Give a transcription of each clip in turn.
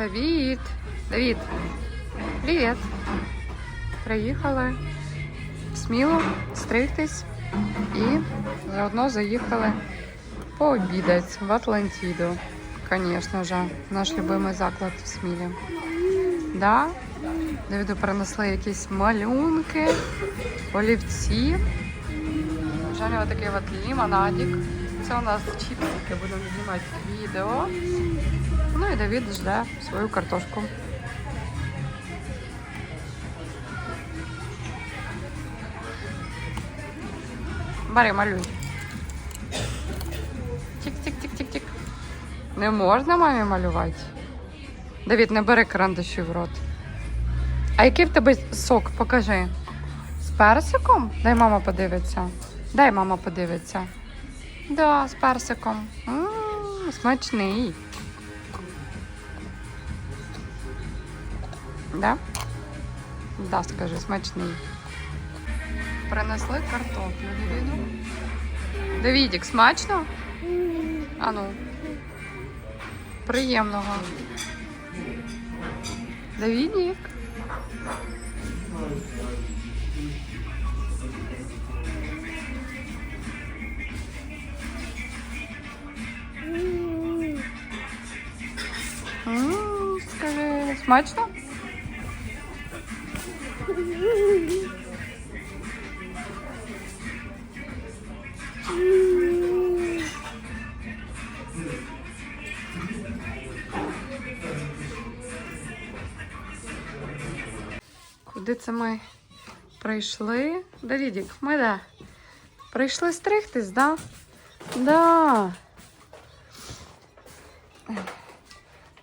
Давід. Давід. Привіт. Приїхали сміло стригтись і заодно заїхали пообідати в Атлантіду. Звісно ж, наш любимий заклад в Смілі. Да? Давіду принесли якісь малюнки, олівці. Вже у нього такий от лімонадик. Це у нас чіпсики, будемо знімати відео. І Давід жде свою картошку. Бери, малюй. Тік-тік-тік-тік-тік. Не можна мамі малювати. Давід, не бери карандаші в рот. А який в тебе сок? Покажи. З персиком? Дай мама подивиться. Дай мама подивиться. Да, з персиком. м смачний. Да? Да, скажи, смачний. Принесли картоплю Давіду. Давідік, смачно? Ану. Приємного. Давідік. Скажи, смачно? Куди це ми прийшли? Давідік, ми де? Прийшли стригтись, да? Да.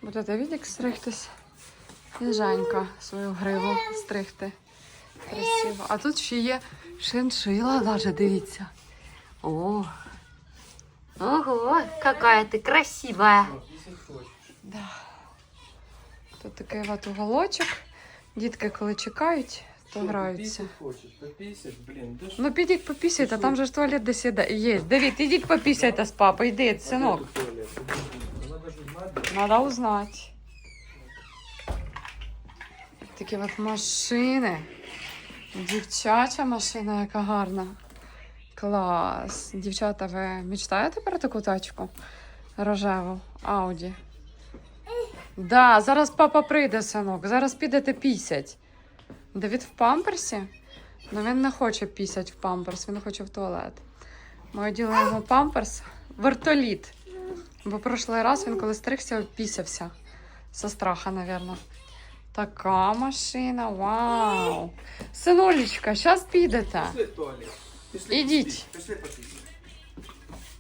Буде Давідік стригтись. І Жанька свою гриву стригти. Красиво. А тут ще є шиншила, навіть дивіться. О. Ого, какая ты красивая. Да. Тут такий от уголочок. Дітки, коли чекають, то граються. попісять, Ну підіть попісяйте, там же ж туалет десь є. Давід, ідіть попісяйте з папою, йди, синок. Надо знати. Надо узнати. Такі от машини. Дівчача машина, яка гарна. Клас. Дівчата, ви мечтаєте про таку тачку? Рожеву, Ауді. Да, зараз папа прийде, синок. Зараз підете пісять. Давід в памперсі? Ну він не хоче пісять в памперс, він хоче в туалет. Ми оділи йому памперс. Вертоліт. Бо прошлий раз він коли стригся, пісявся. Со страха, напевно. Така машина, вау. Синулечка, зараз підете. Пішли в туалет. Пішли, Ідіть. пішли, Пішли.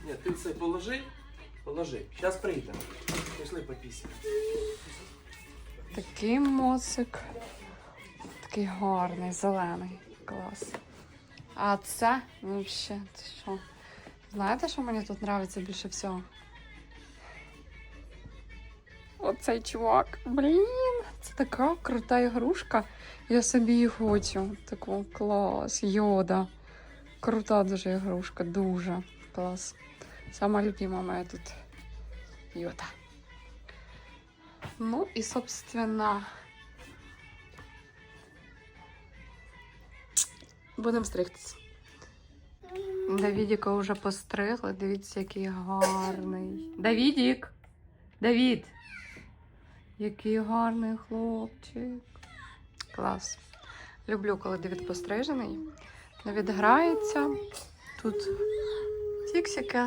Ні, ти це положи, положи. Зараз прийде. Пішли попісять. Такий моцик. Такий гарний, зелений. Клас. А це взагалі, це що? Знаєте, що мені тут подобається більше всього? Оцей чувак. Блін, це така крута ігрушка. Я собі її хочу. Таку клас. Йода. Крута дуже ігрушка, дуже клас. Сама любима моя тут йода. Ну и, собственно, будемо стригтися. Давідіка вже постригли. Дивіться, який гарний. Давідік! Давід! Який гарний хлопчик. Клас. Люблю, коли Давід пострижений. Давід грається. Тут фіксики.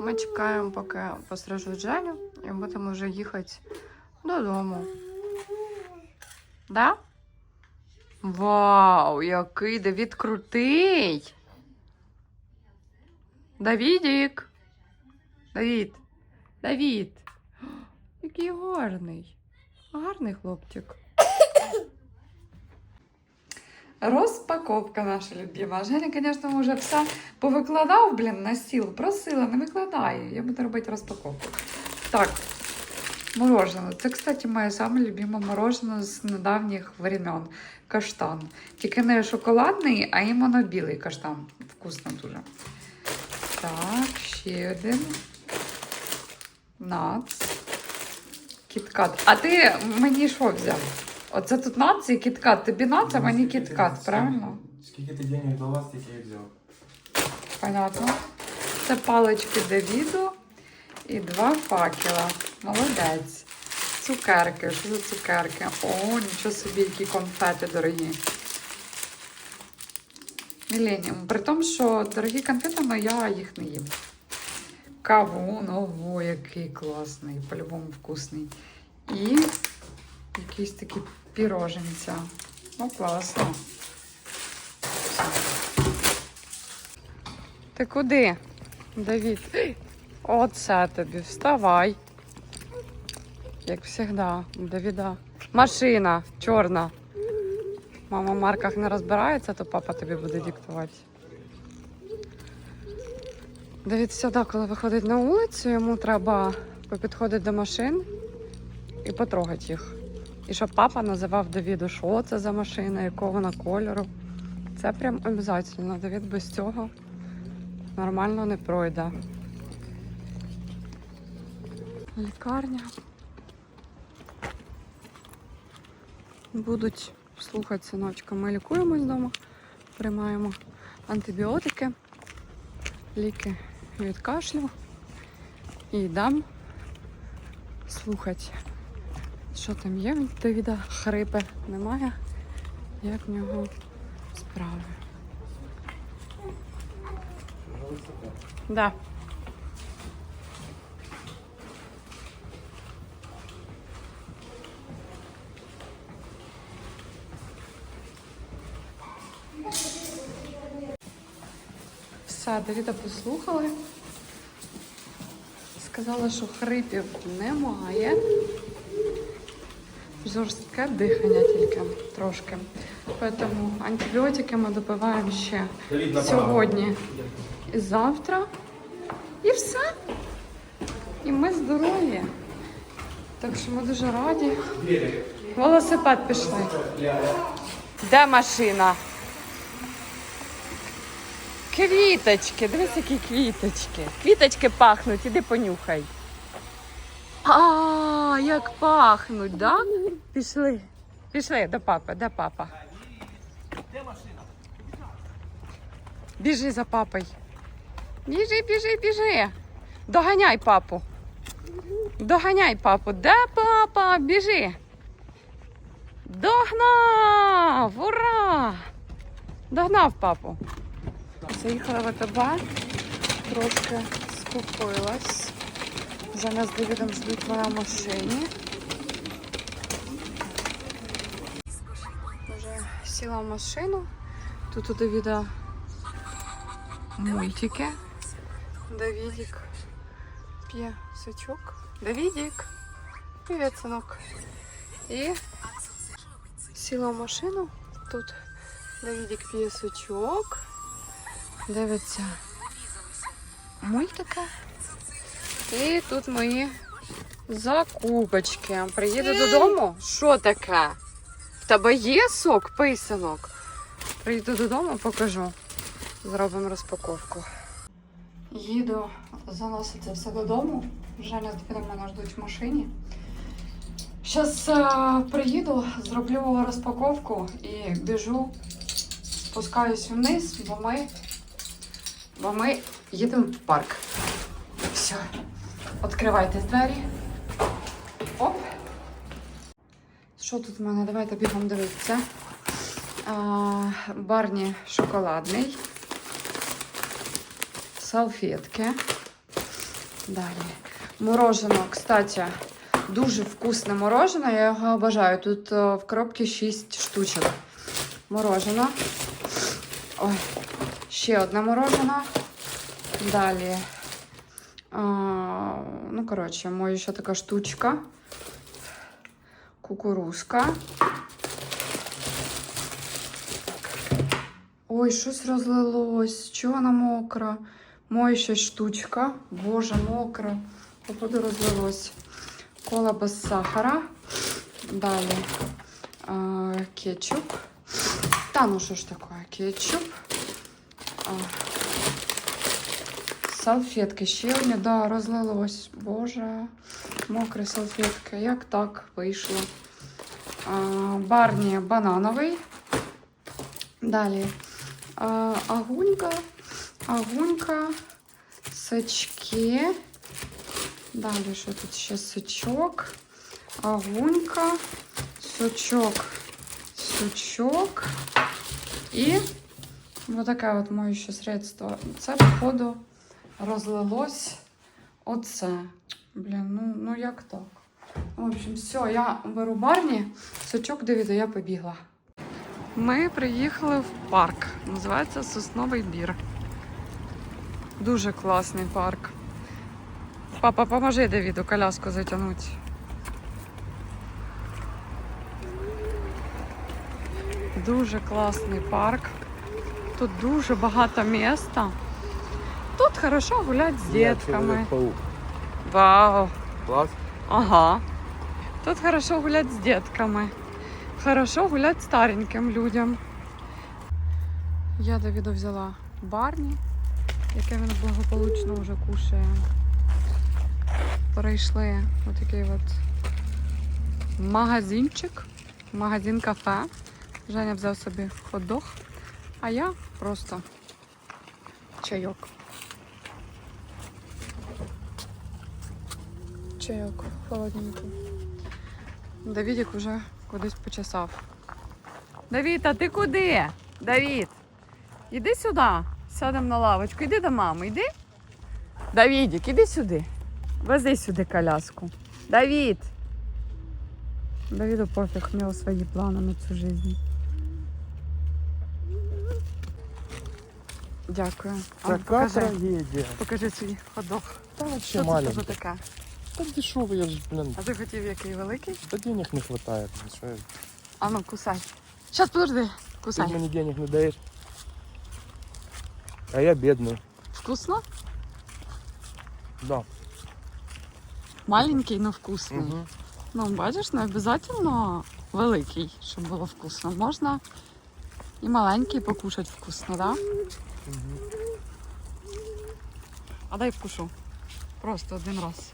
Ми чекаємо, поки пострижуть Женю, і будемо вже їхати додому. Да? Вау, який Давід крутий! Давідік! Давід! Давід! Який гарний! Гарний хлопчик. Розпаковка наша любима. Женя, звісно, вже все повикладав, блін, на стіл. Просила, не викладає. Я буду робити розпаковку. Так, мороженое. Це, кстати, моє саме любиме мороженое з недавніх времен. Каштан. Тільки не шоколадний, а іменно білий каштан. Вкусно дуже. Так, ще один. Нац. Кіткат. А ти мені що взяв? Оце тут наці кіткат. Тобі нац, а мені кіткат, правильно? Скільки ти денег дала, стільки я взяв. Понятно. Це палички Давіду і два факела. Молодець. Цукерки. Що за цукерки? О, нічого собі, які конфети дорогі. Міленіум. При тому, що дорогі конфети, але я їх не їм. Кавун, ого, який класний, по-любому вкусний. І якісь такі піроженця. Ну, класно. Ти куди? Давід. Оце тобі, вставай. Як завжди, Давіда. Машина чорна. Мама в марках не розбирається, то папа тобі буде диктувати. Давід завжди, коли виходить на вулицю, йому треба підходити до машин і потрогати їх. І щоб папа називав Давіду, що це за машина, якого вона кольору. Це прям обов'язково. Давід без цього нормально не пройде. Лікарня. Будуть слухати синочка. Ми лікуємось вдома, приймаємо антибіотики, ліки від кашлю і дам слухати, що там є. Давіда хрипи немає, як в нього справи. Да. Все, Давіда послухали. Сказали, що хрипів немає. Жорстке дихання тільки трошки. Тому антибіотики ми допиваємо ще сьогодні і завтра. І все. І ми здорові. Так що ми дуже раді. Велосипед пішли. Де машина? Квіточки, дивись, які квіточки. Квіточки пахнуть, іди понюхай. А, як пахнуть, да? Пішли. Пішли до папи, де папа? Біжи за папою. Біжи, біжи, біжи. Доганяй папу. Доганяй папу. Де папа? Біжи. Догнав! Ура! Догнав папу. Заїхала в АТБ, трошки скупилась. Вже нас Давідом ждуть в машині. Вже сіла в машину. Тут у Давіда мультики. Давидик п'є сачок. Давидик. Привіт, синок. І сіла в машину. Тут Давидик п'є сачок. Дивиться мультики. І тут мої закупочки. Приїду додому. Що таке? В тебе є сок, писанок? Приїду додому, покажу. Зробимо розпаковку. Їду заносити все додому. З Давидом мене ждуть в машині. Зараз приїду, зроблю розпаковку і біжу, спускаюсь вниз, бо ми, бо ми їдемо в парк. Все. Відкривайте двері. Оп. Що тут в мене? Давайте бігом дивитися. Барні шоколадний. Салфетки. Далі. Морожено, кстати, дуже вкусне мороженое. Я його обожаю. Тут в коробці 6 штучок. Морожено. Ой, ще одне морожено. Далі. А, ну, коротше, моя ще така штучка. Кукурузка. Ой, щось розлилось. Чого вона мокра? Моя ще штучка. Боже, мокра. Походу розлилось. Кола без сахара. Далі а, кетчуп. Та ну що ж таке? Кетчуп. Салфетки ще одні, да, розлилось. Боже, мокрі салфетки. Як так вийшло? А, Барні банановий. Далі а, агунька, агунька, сачки. Далі що тут ще сачок, агунька, сучок, сучок і ось таке от моюче средство. Це, походу, розлилось оце. Блін, ну, ну як так? В общем, все, я беру барні, сучок дивіться, я побігла. Ми приїхали в парк. Називається Сосновий бір. Дуже класний парк. Папа, поможи Давіду коляску затягнути. Дуже класний парк. Тут дуже багато міста. Тут хорошо гуляти з дітками. Вау! Клас. Ага. Тут хорошо гулять с детками. Хорошо гулять стареньким людям. Я Давіду взяла барні, яке він благополучно вже кушає. Перейшли отакий от магазинчик, магазин кафе. Женя взяв собі хот-дог, а я просто чайок. Чайок холодненький. Давідик уже кудись почесав. Давід, а ти куди? Давід, іди сюди. Сядемо на лавочку. Іди до мами, йди. Давідик, іди сюди. Вези сюди коляску. Давід. Давіду пофіг, у нього свої плани на цю життя. Дякую. Ну, Така покажи, трагедія. покажи свій ходок. Та вообще Що це маленький. таке? Та дешевий, я ж, блін, А ти хотів який великий? та денег не хватає. Що я- А ну, кусай. Щас, подожди. Ти Кусай. мені денег не даєш. А я бідний. Вкусно? Да. Маленький, но вкусний. Угу. Ну, бачиш, не обов'язково великий, щоб було вкусно. Можна і маленький покушати вкусно, да? Угу. А дай вкушу. Просто один раз.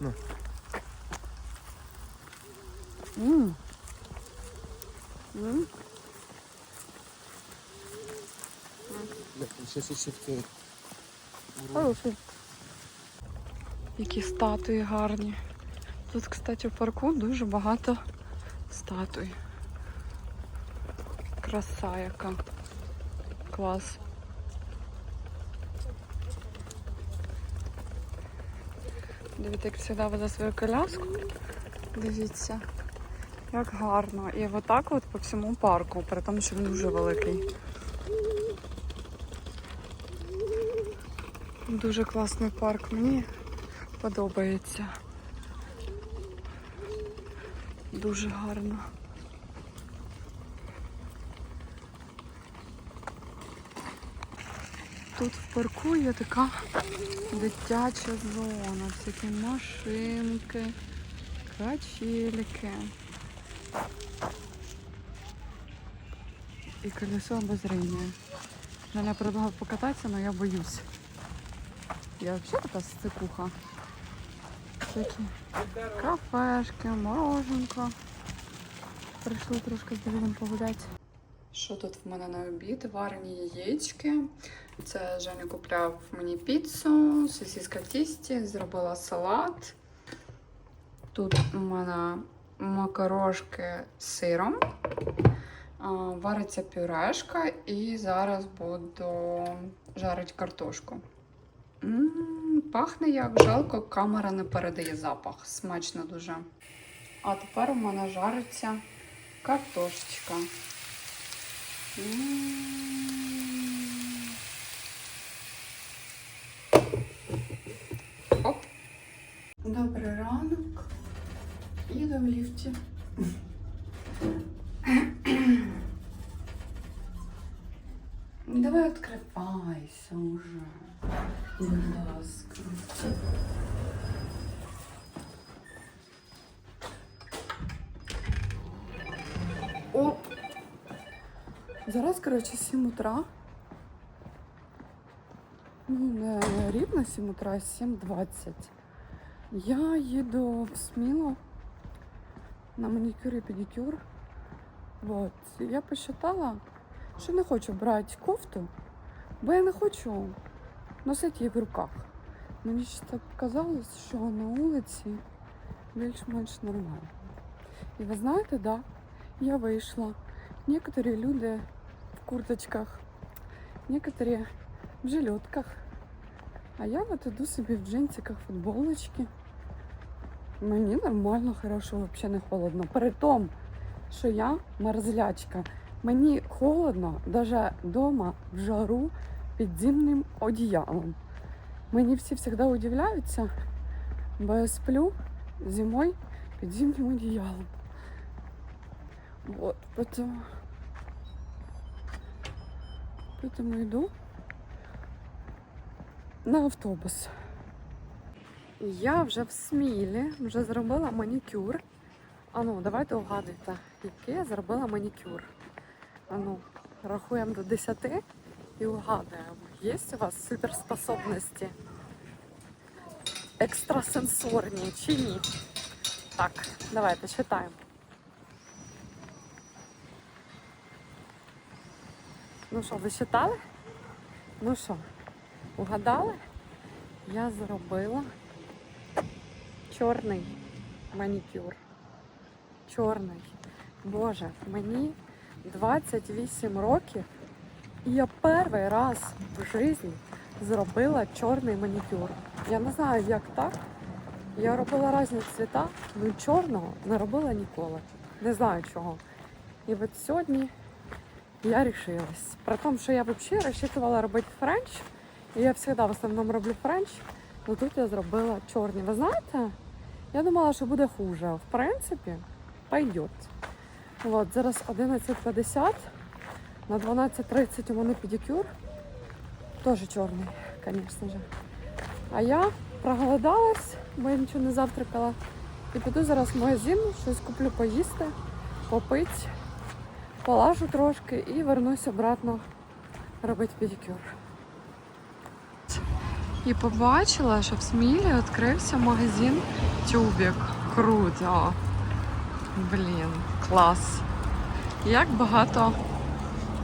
Ну. М. М. Сейчас ще в Хороший. Які статуї гарні. Тут, кстати, в парку дуже багато статуй. Краса яка. Клас. Дивіться, як сюди веде свою коляску. Дивіться, як гарно. І отак от по всьому парку, при тому, що він дуже великий. Дуже класний парк, мені подобається. Дуже гарно. Тут в парку є така дитяча зона, всякі машинки, качельки. І колесо обозрения. Мене предлагав покататися, але я боюсь. Я взагалі така стикуха. Всякі кафешки, мороженка. Прийшли трошки з Давидом погуляти. Що тут в мене на обід? Варені яєчки. Це Женя купляв мені піцу, сосиска в тісті, зробила салат. Тут у мене макарошки з сиром. Вариться пюрешка і зараз буду жарити картошку. М, Пахне як жалко, камера не передає запах. Смачно дуже. А тепер у мене жариться картошечка. М. Оп. Відкривайся уже. Будь. Оп. Зараз, коротше, 7 утра. Ну, не рівно 7 утра, а 7.20. Я їду в Сміло на манікюр і педикюр. Вот. Я посчитала, що не хочу брати кофту, бо я не хочу носити її в руках. Мені ж так казалось, що на вулиці більш-менш нормально. І ви знаєте, да, я вийшла. Некоторі люди в курточках, некоторі в жилетках. А я от іду собі в джинсиках, футболочки. Мені нормально, хорошо, взагалі не холодно. При тому, що я мерзлячка. Мені холодно навіть вдома в жару під зимним одіялом. Мені всі завжди удивляються, бо я сплю зимою під зимним одіялом. Вот, поэтому... Поэтому йду на автобус. Я вже в Смілі, вже зробила манікюр. Ану, давайте угадуйте, який я зробила манікюр. Ану, рахуємо до 10 і угадуємо, є у вас суперспособності екстрасенсорні чи ні? Так, давайте читаємо. Ну що, ви читали? Ну що, угадали? Я зробила чорний манікюр. Чорний. Боже, мені 28 років, і я перший раз в житті зробила чорний манікюр. Я не знаю, як так. Я робила різні цвіта, але чорного не робила ніколи. Не знаю чого. І от сьогодні я решилась. При тому, що я взагалі розчитувала робити френч. І я завжди в основному роблю френч. але тут я зробила чорні. Ви знаєте? Я думала, що буде хуже. В принципі, пойдет. От, зараз 11.50. На 12.30 у мене педикюр. Теж чорний, звісно ж. А я проголодалась, бо я нічого не завтракала. І піду зараз в магазин, щось куплю поїсти, попити, полажу трошки і вернусь обратно робити педикюр. І побачила, що в Смілі відкрився магазин Тюбік. Круто. Блін, клас. Як багато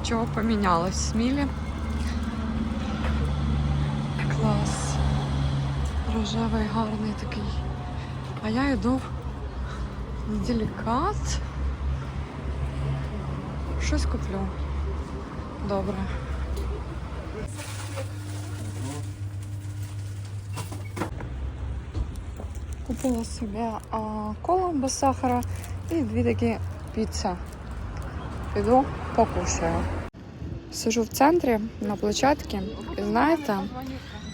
чого помінялось в Смілі. Клас. Рожевий гарний такий. А я йду в делікат. Щось куплю. Добре. Купила собі а, колу без сахара і дві такі піца. Піду покушаю. Сижу в центрі на площадці і знаєте,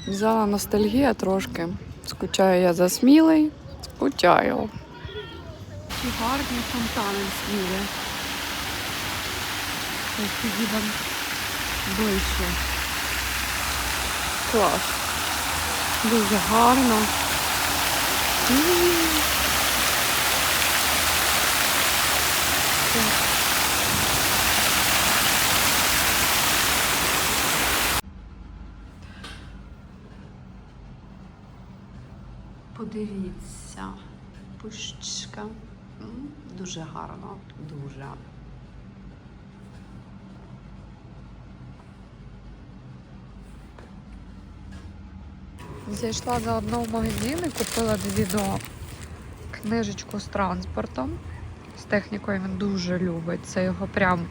взяла ностальгія трошки. Скучаю я за смілий, скучаю. Такі гарні фонтани в смілі. Підійдемо ближче. Клас. Дуже гарно. Так. Подивіться, пущка. Дуже гарно, дуже. Зайшла заодно в магазин і купила відео книжечку з транспортом. З технікою він дуже любить. Це його прям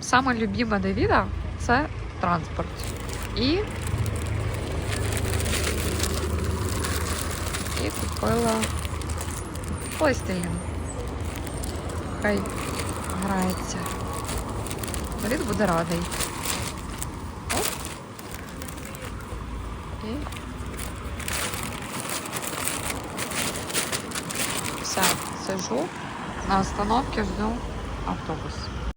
саме любиме Давіда це транспорт. І, і купила PlayStation. Хай грається. Давід буде радий. Оп. І Все, сижу на остановке жду автобус.